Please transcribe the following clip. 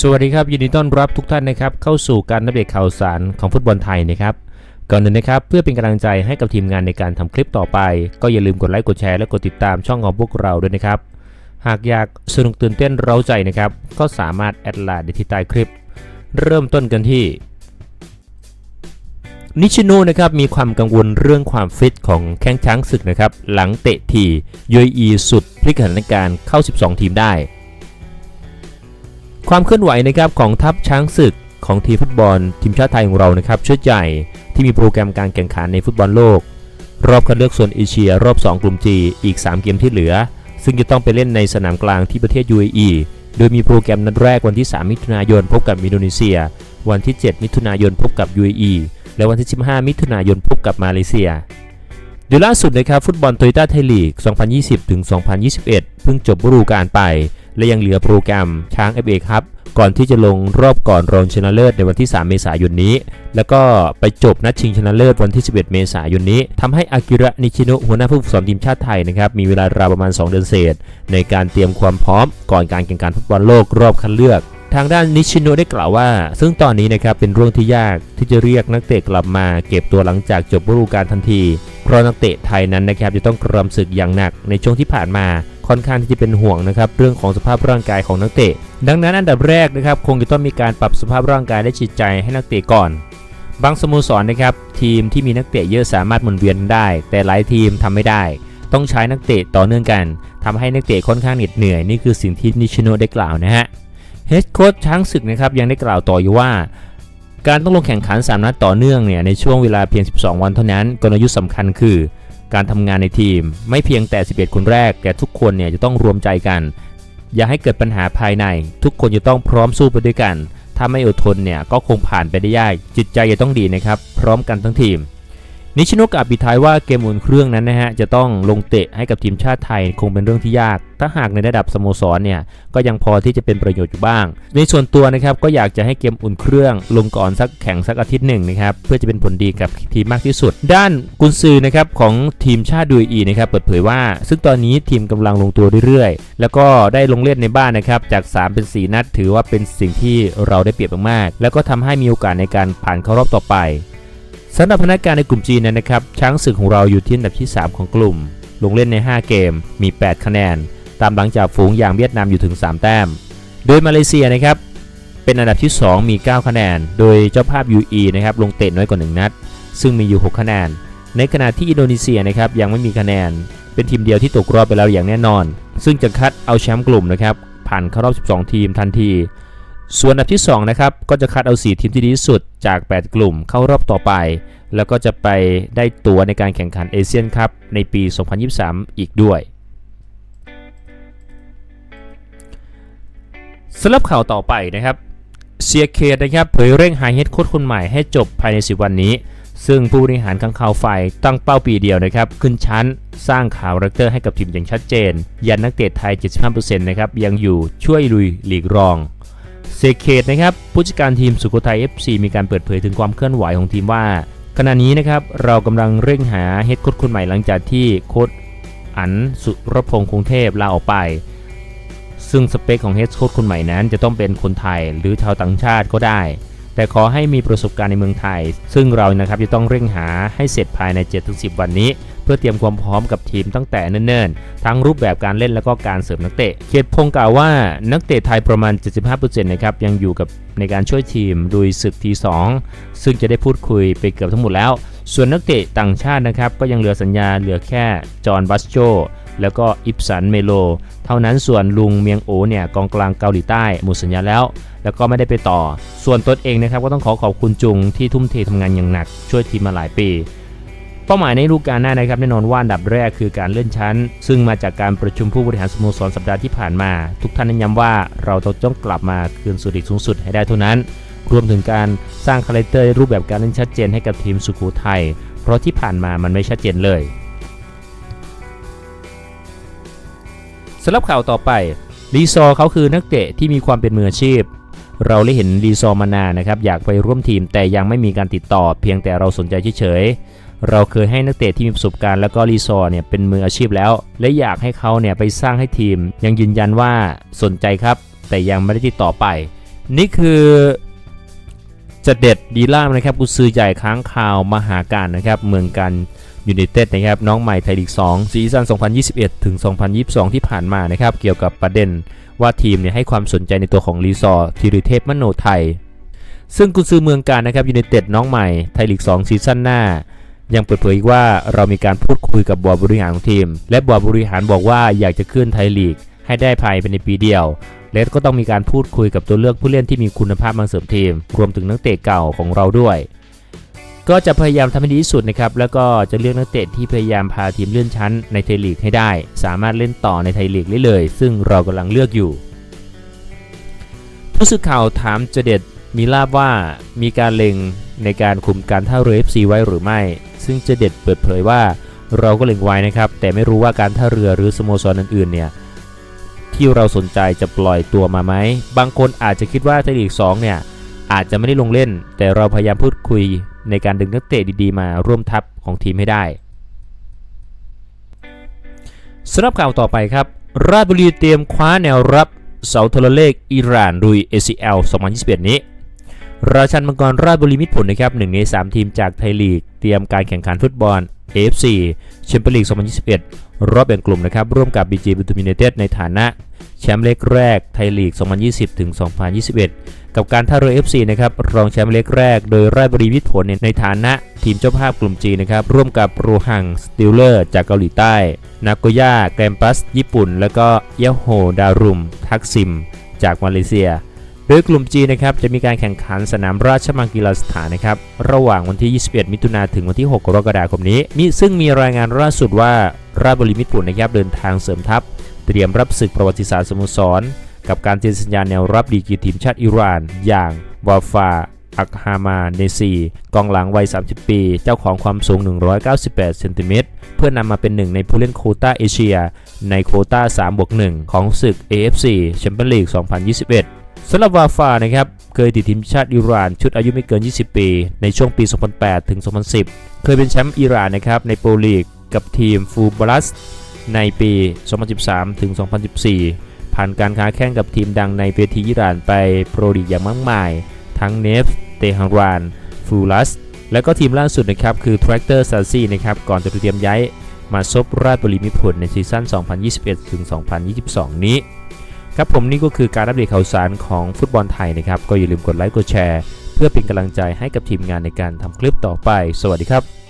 สวัสดีครับ ยินดีต้อนรับทุกท่านนะครับเข้าสู่การอัปเดตข่าวสารของฟุตบอลไทยนะครับก่อนอื่นนะครับเพื่อเป็นกำลังใจให้กับทีมงานในการทำคลิปต่อไป ก็อย่าลืมกดไลค์กดแชร์และกดติดตามช่องของพวกเราด้วยนะครับหากอยากสนุกตื่นเต้นเร้าใจนะครับก็สามารถแอดไลน์ได้ที่ใต้คลิป เริ่มต้นกันที่นิชิโนะนะครับมีความกังวลเรื่องความฟิตของแข้งช้างศึกนะครับหลังเตะทียูอีสุดพลิกสถานการณ์เข้า 12 ทีมได้ ความเคลื่อนไหวนะครับของทัพช้างศึกของทีมฟุตบอลทีมชาติไทยของเรานะครับชุดใหญ่ที่มีโปรแกรมการแข่งขันในฟุตบอลโลก รอบคัดเลือกโซนเอเชีย รอบ 2 กลุ่ม G อีก 3 เกมที่เหลือ ซึ่งจะต้องไปเล่นในสนามกลางที่ประเทศ UAE โดยมีโปรแกรมนัดแรกวันที่ 3 มิถุนายนพบกับอินโดนีเซีย วันที่ 7 มิถุนายนพบกับ UAE และวันที่ 15 มิถุนายนพบกับมาเลเซียโดยล่าสุดนะครับฟุตบอลโตโยต้าไทยลีก 2020-2021 เพิ่งจบฤดูกาลไป และยังเหลือโปรแกรมช้าง FA ครับก่อนที่จะลงรอบก่อนรองชนะเลิศในวันที่ 3 เมษายนนี้ แล้วก็ไปจบนัดชิงชนะเลิศวันที่ 11 เมษายนนี้ทำให้อากิระนิชิโนะหัวหน้าผู้ฝึกสอนทีมชาติไทยนะครับ มีเวลาราวประมาณ 2 เดือนเศษ ในการเตรียมความพร้อมก่อนการแข่งขันฟุตบอลโลกรอบคัดเลือก ทางด้านนิชิโนะได้กล่าวว่า ซึ่งตอนนี้นะครับเป็นเรื่องที่ยากที่จะเรียกนักเตะกลับมา เก็บตัวหลังจากจบฤดูกาลทันที เพราะนักเตะไทยนั้นนะครับจะต้องกรำศึกอย่างหนักในช่วงที่ผ่านมา ค่อนข้างที่จะเป็นห่วงนะครับเรื่องของสภาพร่างกายของนักเตะ ดังนั้นอันดับแรกนะครับคงจะต้องมีการปรับสภาพร่างกายและจิตใจให้นักเตะก่อน บางสโมสรนะครับทีมที่มีนักเตะเยอะสามารถหมุนเวียนได้ แต่หลายทีมทำไม่ได้ ต้องใช้นักเตะต่อเนื่องกันทำให้นักเตะค่อนข้างเหน็ดเหนื่อยนี่คือสิ่งที่นิชโนได้กล่าวนะฮะเฮดโค้ชช้างศึกนะครับยังได้กล่าวต่ออยู่ว่าการต้องลงแข่งขัน 3 นัดต่อเนื่องเนี่ยในช่วงเวลาเพียง 12 วันเท่านั้น กลยุทธ์สำคัญคือ การทำงานในทีม ไม่เพียงแต่ 11 คนแรก แต่ทุกคนเนี่ยจะต้องรวมใจกัน อย่าให้เกิดปัญหาภายใน ทุกคนจะต้องพร้อมสู้ไปด้วยกัน ถ้าไม่อดทนเนี่ยก็คงผ่านไปได้ยากจิตใจจะต้องดีนะครับ พร้อมกันทั้งทีม นิชิโนกล่าวปิดท้ายว่าเกมอุ่นเครื่องนั้นนะฮะจะต้องลงเตะให้กับทีมชาติไทยคงเป็นเรื่องที่ยาก ถ้าหากในระดับสโมสรเนี่ยก็ยังพอที่จะเป็นประโยชน์อยู่บ้าง ในส่วนตัวนะครับก็อยากจะให้เกมอุ่นเครื่องลงก่อนสักแข่งสักอาทิตย์หนึ่งนะครับเพื่อจะเป็นผลดีกับทีมมากที่สุด ด้านกุนซือนะครับของทีมชาติดูอีนะครับเปิดเผยว่า ซึ่งตอนนี้ทีมกำลังลงตัวเรื่อยๆ แล้วก็ได้ลงเล่นในบ้านนะครับจาก 3 เป็น 4 นัดถือว่าเป็นสิ่งที่เราได้เปรียบมากๆแล้วก็ทำให้มีโอกาสในการผ่านเข้ารอบต่อไป สำหรับพนักงานในกลุ่มจีนนะครับ ช้างศึกของเราอยู่ที่อันดับที่ 3 ของกลุ่ม ลงเล่นใน 5 เกม มี 8 คะแนน ตามหลังจากฝูงอย่างเวียดนามอยู่ถึง 3 แต้ม โดยมาเลเซียนะครับ เป็นอันดับที่ 2 มี 9 คะแนน โดยเจ้าภาพ UE นะครับ ลงเตะน้อยกว่า 1 นัด ซึ่งมีอยู่ 6 คะแนน ในขณะที่อินโดนีเซียนะครับ ยังไม่มีคะแนน เป็นทีมเดียวที่ตกรอบไปแล้วอย่างแน่นอน ซึ่งจะคัดเอาแชมป์กลุ่มนะครับ ผ่านเข้ารอบ 12 ทีมทันที ส่วนอันดับที่2นะครับก็จะคัดเอา 4 ทีมที่ดีที่สุดจาก 8 กลุ่มเข้ารอบต่อไป แล้วก็จะไปได้ตั๋วในการแข่งขันเอเชียนคัพในปี 2023 อีกด้วยสำหรับข่าวต่อไปนะครับเซียเคนะครับเผยเร่งหาเฮดโค้ชคนใหม่ให้จบภายใน 10 วันนี้ ซึ่งผู้บริหารข้างข่าวไฟตั้งเป้าปีเดียวนะครับ ขึ้นชั้นสร้างข่าวแรคเตอร์ให้กับทีมอย่างชัดเจน ยันนักเตะไทย 75%นะครับยังอยู่ช่วยลุยหลีกรอง เซเคตนะครับผู้จัดการทีมสุโขทัย FC มีการเปิดเผยถึงความเคลื่อนไหวของทีมว่า ขณะนี้นะครับเรากำลังเร่งหาเฮดโค้ชคนใหม่หลังจากที่โค้ชอันสุรพงษ์คงเทพลาออกไป ซึ่งสเปคของเฮดโค้ชคนใหม่นั้น จะต้องเป็นคนไทยหรือชาวต่างชาติก็ได้ แต่ขอให้มีประสบการณ์ในเมืองไทย ซึ่งเรานะครับจะต้องเร่งหาให้เสร็จภายใน 7-10 วันนี้ เพื่อเตรียมความพร้อมกับทีมตั้งแต่เนิ่นๆ ทั้งรูปแบบการเล่นและก็การเสริมนักเตะ เขตพงกล่าวว่านักเตะไทยประมาณ 75%นะครับยังอยู่กับในการช่วยทีมโดยศึกที2ซึ่งจะได้พูดคุยไปเกือบทั้งหมดแล้ว ส่วนนักเตะต่างชาตินะครับก็ยังเหลือสัญญาเหลือแค่จอห์นบัสโจแล้วก็อิปสันเมโล เท่านั้นส่วนลุงเมียงโอเนี่ยกองกลางเกาหลีใต้หมดสัญญาแล้ว แล้วก็ไม่ได้ไปต่อ ส่วนตนเองนะครับก็ต้องขอขอบคุณจุงที่ทุ่มเททำงานอย่างหนัก ช่วยทีมมาหลายปี เป้าหมายในฤดูกาลหน้านะครับแน่นอนว่าอันดับแรกคือการเลื่อนชั้น ซึ่งมาจากการประชุมผู้บริหารสโมสรสัปดาห์ที่ผ่านมา ทุกท่านเน้นย้ำว่าเราต้องกลับมาคืนสู่ลีกสูงสุดให้ได้เท่านั้น รวมถึงการสร้างคาแรคเตอร์รูปแบบการเล่นชัดเจนให้กับทีมสุโขทัยเพราะที่ผ่านมามันไม่ชัดเจนเลยสำหรับข่าวต่อไปรีซอเขาคือนักเตะที่มีความเป็นมืออาชีพ เราได้เห็นรีซอมานานนะครับอยากไปร่วมทีมแต่ยังไม่มีการติดต่อ เพียงแต่เราสนใจเฉย เราเคยให้นักเตะที่มีประสบการณ์แล้วก็รีซอร์เนี่ยเป็นมืออาชีพแล้ว และอยากให้เขาเนี่ยไปสร้างให้ทีม ยังยืนยันว่าสนใจครับ แต่ยังไม่ได้ติดต่อไป นี่คือจะเด็ดดีล่ามนะครับกุซือใหญ่ค้างข่าวมหาการนะครับเมืองกันยูไนเต็ดนะครับน้องใหม่ไทยลีก 2 ซีซั่น 2021 ถึง 2022 ที่ผ่านมานะครับเกี่ยวกับประเด็นว่าทีมเนี่ยให้ความสนใจในตัวของรีซอร์ธีรเทพมโนไทย ซึ่งกุซือเมืองการนะครับยูไนเต็ดน้องใหม่ไทยลีก 2 ซีซั่นหน้า ยังเปิดเผยอีกว่าเรามีการพูดคุยกับบอร์ดบริหารของทีม และบอร์ดบริหารบอกว่าอยากจะขึ้นไทยลีก ให้ได้ภายในปีเดียวและก็ต้องมีการพูดคุยกับตัวเลือกผู้เล่นที่มีคุณภาพมาเสริมทีม รวมถึงนักเตะเก่าของเราด้วย ก็จะพยายามทำให้ดีที่สุดนะครับ แล้วก็จะเลือกนักเตะที่พยายามพาทีมเลื่อนชั้นในไทยลีกให้ได้ สามารถเล่นต่อในไทยลีกได้เลย ซึ่งเรากำลังเลือกอยู่ผู้สื่อข่าวถามเจเด็ด มีลาบว่ามีการเล็งในการคุมการท่าเรือ FC ไว้หรือไม่ ซึ่งเจเด็ดเปิดเผยว่าเราก็เล็งไว้นะครับ แต่ไม่รู้ว่าการท่าเรือหรือสโมสรอื่นๆเนี่ยที่เราสนใจจะปล่อยตัวมาไหม บางคนอาจจะคิดว่าไทยลีก2เนี่ยอาจจะไม่ได้ลงเล่น แต่เราพยายามพูดคุยในการดึงนักเตะดีๆ มาร่วมทัพของทีมให้ได้สำหรับข่าวต่อไปครับ ราชบุรีเตรียมคว้าแนวรับเสาโทรเลขอิหร่านรุย ACL 2021 นี้ ราชันมังกรราชบุรีมิตรผลนะครับหนึ่งใน 3 ทีมจากไทยลีก เตรียมการแข่งขันฟุตบอล AFC แชมเปี้ยนลีก 2021 รอบแบ่งกลุ่มนะครับ ร่วมกับ BG บุตมินเต็ดในฐานะ แชมป์เล็กแรกไทยลีก 2020 ถึง 2021 กับการท่าเรือ FC นะครับ รองแชมป์เล็กแรก โดยราชบุรีมิตรผลเนี่ยในฐานะทีมเจ้าภาพกลุ่มจีนะครับ ร่วมกับโรหังสติลเลอร์จากเกาหลีใต้ นาโกย่าแกรมปัส ญี่ปุ่น แล้วก็เยโฮดารุม ทักซิม จากมาเลเซีย โดยกลุ่ม G นะครับจะมีการแข่งขันสนามราชมังกีฬาสถานนะครับระหว่างวันที่ 21 มิถุนาถึงวันที่ 6 กรกฎาคมนี้มีซึ่งมีรายงานล่าสุดว่าราชบุรีมิตรผลนะครับเดินทางเสริมทัพ เตรียมรับศึกประวัติศาสตร์สโมสร กับการเซ็นสัญญาแนวรับดีกีทีมชาติอิหร่าน อย่างวาฟาอักฮามาเนซีกองหลังวัย 30 ปี เจ้าของความสูง 198 เซนติเมตร เพื่อนำมาเป็นหนึ่งในผู้เล่นโคต้าเอเชีย ในโคต้า3บวก1ของศึก AFC แชมเปี้ยนลีก 2021 สำหรับวาฟานะครับเคยติดทีมชาติอิหร่านชุดอายุไม่เกิน 20 ปี ในช่วงปี 2008 ถึง 2010 เคยเป็นแชมป์อิหร่านนะครับในโปรลีกกับทีมฟูบลัสในปี 2013 ถึง 2014 ผ่านการค้าแข่งกับทีมดังในเวทีอิหร่านไปโปรลีกอย่างมากมาย ทั้งเนฟ เตฮังราน ฟูลัส และก็ทีมล่าสุดนะครับคือ Tractor s a s i นะครับก่อนจะเตรียมย้ายมาซบราชบุรีมิผลในซีซั่น 2021 ถึง 2022 นี้ ครับผมนี่ก็คือการอัปเดตข่าวสารของฟุตบอลไทยนะครับ ก็อย่าลืมกดไลค์กดแชร์ เพื่อเป็นกำลังใจให้กับทีมงานในการทำคลิปต่อไป สวัสดีครับ